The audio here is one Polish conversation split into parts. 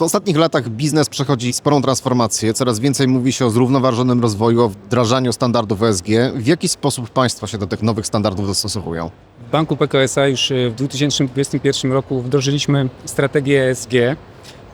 W ostatnich latach biznes przechodzi sporą transformację. Coraz więcej mówi się o zrównoważonym rozwoju, o wdrażaniu standardów ESG. W jaki sposób państwa się do tych nowych standardów dostosowują? W Banku PKSA już e, w 2021 roku wdrożyliśmy strategię ESG.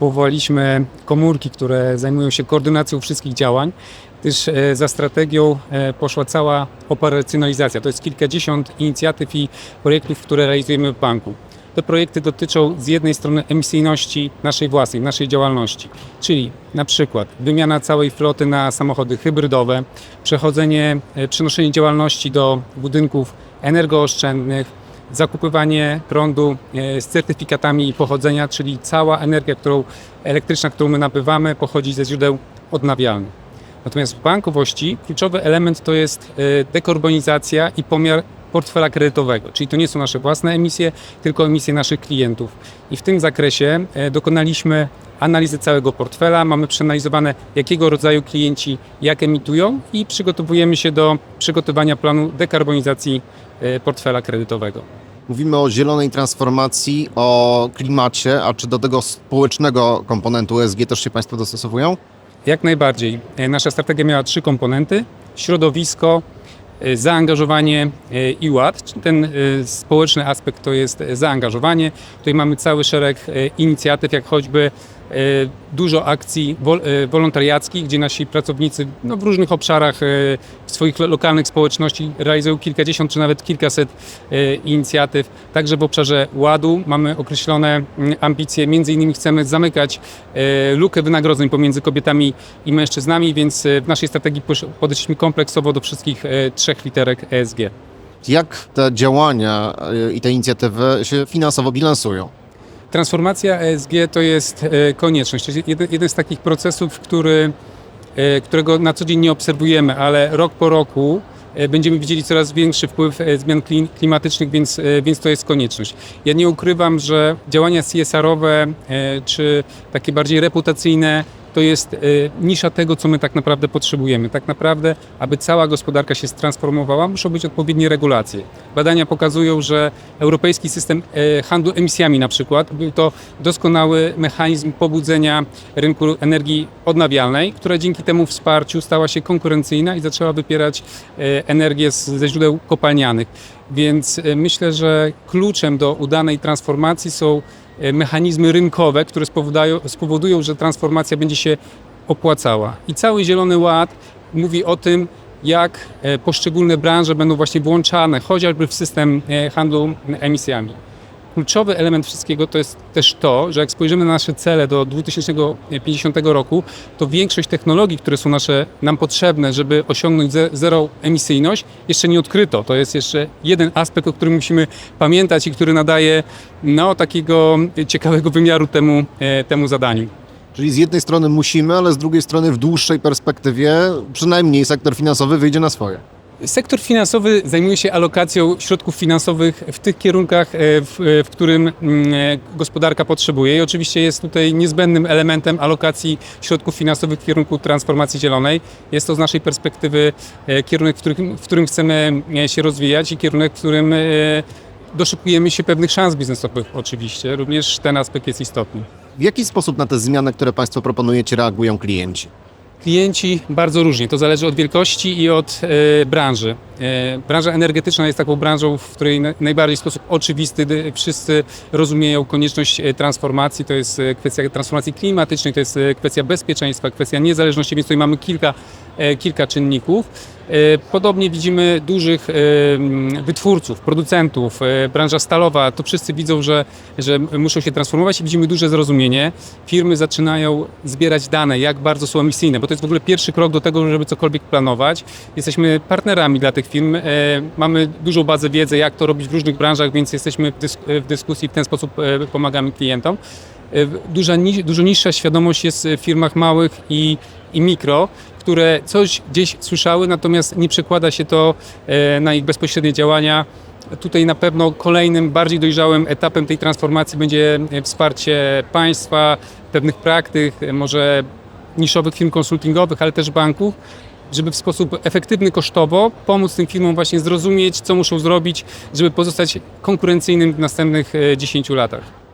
Powołaliśmy komórki, które zajmują się koordynacją wszystkich działań, gdyż e, za strategią e, poszła cała operacjonalizacja. To jest kilkadziesiąt inicjatyw i projektów, które realizujemy w banku. Te projekty dotyczą z jednej strony emisyjności naszej własnej, naszej działalności, czyli na przykład wymiana całej floty na samochody hybrydowe, przechodzenie, e, przenoszenie działalności do budynków energooszczędnych, zakupywanie prądu e, z certyfikatami pochodzenia, czyli cała energia którą, elektryczna, którą my nabywamy, pochodzi ze źródeł odnawialnych. Natomiast w bankowości kluczowy element to jest e, dekarbonizacja i pomiar portfela kredytowego, czyli to nie są nasze własne emisje, tylko emisje naszych klientów. I w tym zakresie e, dokonaliśmy analizy całego portfela, mamy przeanalizowane jakiego rodzaju klienci jak emitują i przygotowujemy się do przygotowania planu dekarbonizacji e, portfela kredytowego. Mówimy o zielonej transformacji, o klimacie, a czy do tego społecznego komponentu ESG też się państwo dostosowują? Jak najbardziej. E, Nasza strategia miała trzy komponenty: środowisko, zaangażowanie e, i ład. Ten e, społeczny aspekt to jest zaangażowanie. Tutaj mamy cały szereg inicjatyw, jak choćby dużo akcji e, wolontariackich, gdzie nasi pracownicy no, w różnych obszarach e, w swoich lo- lokalnych społeczności realizują kilkadziesiąt czy nawet kilkaset e, inicjatyw. Także w obszarze ładu mamy określone mm, ambicje, między innymi chcemy zamykać e, lukę wynagrodzeń pomiędzy kobietami i mężczyznami, więc e, w naszej strategii podeszliśmy kompleksowo do wszystkich e, trzech literek ESG. Jak te działania i te inicjatywy się finansowo bilansują? Transformacja ESG to jest e, konieczność. To jest jeden, jeden z takich procesów, który, e, którego na co dzień nie obserwujemy, ale rok po roku e, będziemy widzieli coraz większy wpływ zmian kli- klimatycznych, więc, więc to jest konieczność. Ja nie ukrywam, że działania CSR-owe czy takie bardziej reputacyjne to jest e, nisza tego, co my tak naprawdę potrzebujemy. Tak naprawdę, aby cała gospodarka się transformowała, muszą być odpowiednie regulacje. Badania pokazują, że europejski system e, handlu emisjami na przykład był to doskonały mechanizm pobudzenia rynku energii odnawialnej, która dzięki temu wsparciu stała się konkurencyjna i zaczęła wypierać e, energię ze źródeł kopalnianych. Więc myślę, że kluczem do udanej transformacji są mechanizmy rynkowe, które spowodują, spowodują, że transformacja będzie się opłacała. I cały Zielony Ład mówi o tym, jak e, poszczególne branże będą właśnie włączane chociażby w system e, handlu emisjami. Kluczowy element wszystkiego to jest też to, że jak spojrzymy na nasze cele do 2050 roku, to większość technologii, które są nasze, nam potrzebne, żeby osiągnąć ze, zero emisyjność, jeszcze nie odkryto. To jest jeszcze jeden aspekt, o którym musimy pamiętać i który nadaje no, takiego ciekawego wymiaru temu, e, temu zadaniu. Czyli z jednej strony musimy, ale z drugiej strony w dłuższej perspektywie przynajmniej sektor finansowy wyjdzie na swoje. Sektor finansowy zajmuje się alokacją środków finansowych w tych kierunkach, e, w, w którym mm, e, gospodarka potrzebuje. I oczywiście jest tutaj niezbędnym elementem alokacji środków finansowych w kierunku transformacji zielonej. Jest to z naszej perspektywy e, kierunek, w którym, w którym chcemy e, się rozwijać i kierunek, w którym e, doszukujemy się pewnych szans biznesowych oczywiście. Również ten aspekt jest istotny. W jaki sposób na te zmiany, które państwo proponujecie, reagują klienci? Klienci bardzo różnie, to zależy od wielkości i od e, branży. E, branża energetyczna jest taką branżą, w której na, najbardziej w sposób oczywisty wszyscy rozumieją konieczność e, transformacji. To jest e, kwestia transformacji klimatycznej, to jest e, kwestia bezpieczeństwa, kwestia niezależności, więc tutaj mamy kilka, e, kilka czynników. E, Podobnie widzimy dużych e, wytwórców, producentów, e, branża stalowa, to wszyscy widzą, że, że muszą się transformować i widzimy duże zrozumienie. Firmy zaczynają zbierać dane, jak bardzo są emisyjne, bo to jest w ogóle pierwszy krok do tego, żeby cokolwiek planować. Jesteśmy partnerami dla tych firm, mamy dużą bazę wiedzy, jak to robić w różnych branżach, więc jesteśmy w, dysk w dyskusji, w ten sposób pomagamy klientom. E, Duża, dużo niższa świadomość jest w firmach małych i, i mikro, które coś gdzieś słyszały, natomiast nie przekłada się to e, na ich bezpośrednie działania. Tutaj na pewno kolejnym, bardziej dojrzałym etapem tej transformacji będzie e, wsparcie państwa, pewnych praktyk, może niszowych firm konsultingowych, ale też banków, żeby w sposób efektywny kosztowo pomóc tym firmom właśnie zrozumieć, co muszą zrobić, żeby pozostać konkurencyjnym w następnych e, 10 latach.